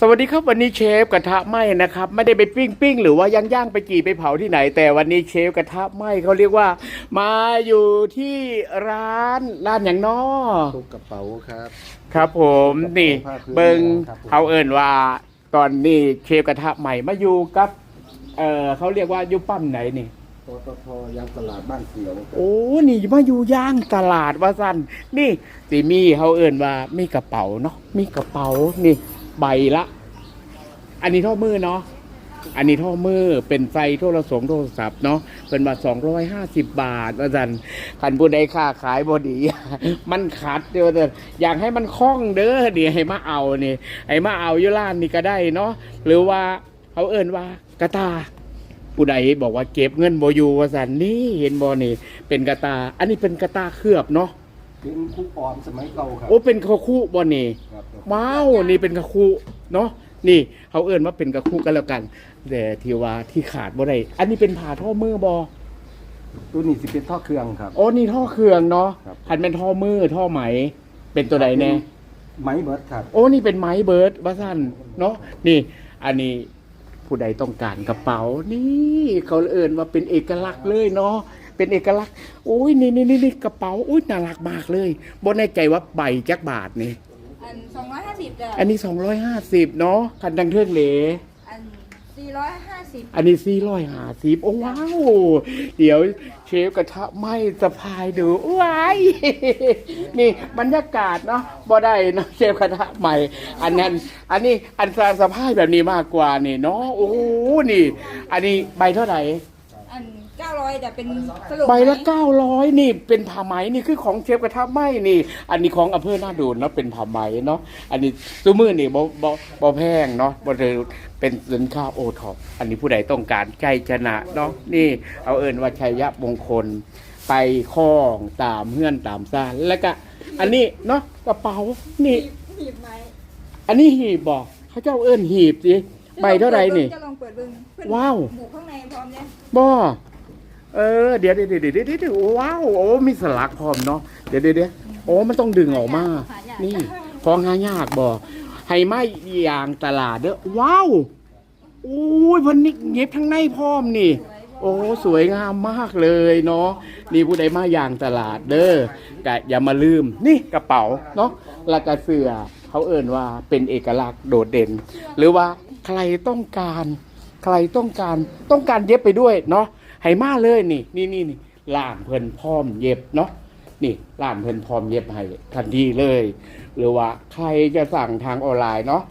สวัสดีครับวันนี้เชฟกระทะไหม้นะครับ ไม่ได้ไปปิ้งปิ้งหรือว่าย่างย่างไปกี่ไปเผาที่ไหน แต่วันนี้เชฟกระทะไหม้เขาเรียกว่า มาอยู่ที่ร้านร้านอย่างนอทุกกระเป๋าครับ ครับผมนี่ผ้าพื้นเบิงครับผมเขาเอินว่า ตอนนี้เชฟกระทะใหม่มาอยู่กับเออเขาเรียกว่าอยู่ปั้มไหนนี่ปตทยางตลาดบ้านเขียวครับโอ้นี่มาอยู่ย่างตลาดว่าสั้นนี่สิมีเขาเอิ่นว่ามีกระเป๋าเนาะมีกระเป๋านี่ ใบละ อันนี้ท่อมือเนาะอันนี้ท่อมือเป็นไฟโทรสงโทรศัพท์เนาะเป็นบาทสองร้อยห้าสิบบาทว่าสันคันผู้ใดค้าขายบอดี มันขัดเดียวเด้ออยากให้มันคล่องเด้อนี่ให้มาเอานี่ให้มาเอาอยู่ร้านนี่ก็ได้เนาะหรือว่าเขาเอิ่นว่ากระตาผู้ใดบอกว่าเก็บเงินบอยู่ว่าสันนี่เห็นบอนี่เป็นกระตา อันนี้เป็นกระตาเคลือบเนาะเป็นคู่ออมสมัยเก่าครับโอ้เป็นกระคู่บอนี่ครับ ว้าวนี่เป็นกระคู่เนาะนี่เขาเอิ้นว่าเป็นกระคู่กันแล้วกัน แต่ที่ว่าที่ขาดบ่ได้อันนี้เป็นผ่าท่อมือบอตัวนี้สิเป็นท่อเครื่องครับ โอ้นี่ท่อเครื่องเนาะครับคันเป็นท่อมือท่อไหม เป็นตัวใดแน่ไม้เบิร์ดครับ โอ้นี่เป็นไม้เบิร์ดว่าสั้นเนาะนี่ อันนี้ผู้ใดต้องการกระเป๋า นี่เขาเอิ้นว่าเป็นเอกลักษณ์เลยเนาะเป็นเอกลักษณ์โอ้ยนี่นี่นี่นี่กระเป๋าอุ้ยน่ารักมากเลยบนในใจว่าใบจักบาทนี่ อันสองร้อยห้าสิบจ้ะอันนี้สองร้อยห้าสิบเนาะคันดังเทือกเหล อันสี่ร้อยห้าสิบอันนี้สี่ร้อยห้าสิบโอ้ว้าว เดี๋ยวเชฟกระทะไหม้สะพายดูว้าย นี่บรรยากาศเนาะบ่ได้เนาะเชฟกระทะใหม่ อันนั้น อันนี้อันสะพายแบบนี้มากกว่านี่เนาะโอ้โหนี่ อันนี้ใบเท่าไหร่ อันเก้าร้อยแต่เป็นสรุปใบละไหมเก้าร้อยนี่เป็นผ้าไหมนี่คือของเชฟกระทะไหมนี่ อันนี้ของอำเภอหน้าดูนเนาะเป็นผ้าไหมเนาะอันนี้ซูมือนี่บ่บ่บ่แพงเนาะบ่ได้เป็นสินค้าโอท็อปอันนี้ผู้ใดต้องการใจชนะเนาะนี่เอาเอิ้นว่าชัยยะมงคลไปคล้องตามเฮือนตามซ่านแล้วก็อันนี้เนาะกระเป๋านี่หีบไหมอันนี้หีบบ่เขาเจ้าเอิ้นหีบสิใบเท่าไหร่นี่จะลองเปิดเบิ้งเพิ่นว้าวบุกข้างในพร้อมเนี่ยบ่ เออเดี๋ยวเดี๋ยวเดี๋ยวเดี๋ยวเดี๋ยวว้าวโอ้มีสลักพร้อมเนาะเดี๋ยวเดี๋ยวเดี๋ยวโอ้มันต้องดึงออกมา นี่ของหายากบ่ให้ไม้ยางตลาดเด้อว้าวโอ้ยเพันนิกเย็บทั้งในพร้อมนี่ โอ้สวยงามมากเลยเนาะนี่ผู้ใดมายางตลาดเด้อกะอย่ามาลืม นี่กระเป๋าเนาะแล้วก็เสื้อเขาเอ่นว่าเป็นเอกลักษณ์โดดเด่น หรือว่าใครต้องการ ใครต้องการต้องการเย็บไปด้วยเนาะ ให้มาเลยนี่นี่นี่นี่ล่ามเพิ่นพร้อมเย็บเนาะนี่ล่ามเพิ่นพร้อมเย็บให้ทันทีเลย หรือว่าใครจะสั่งทางออนไลน์เนาะ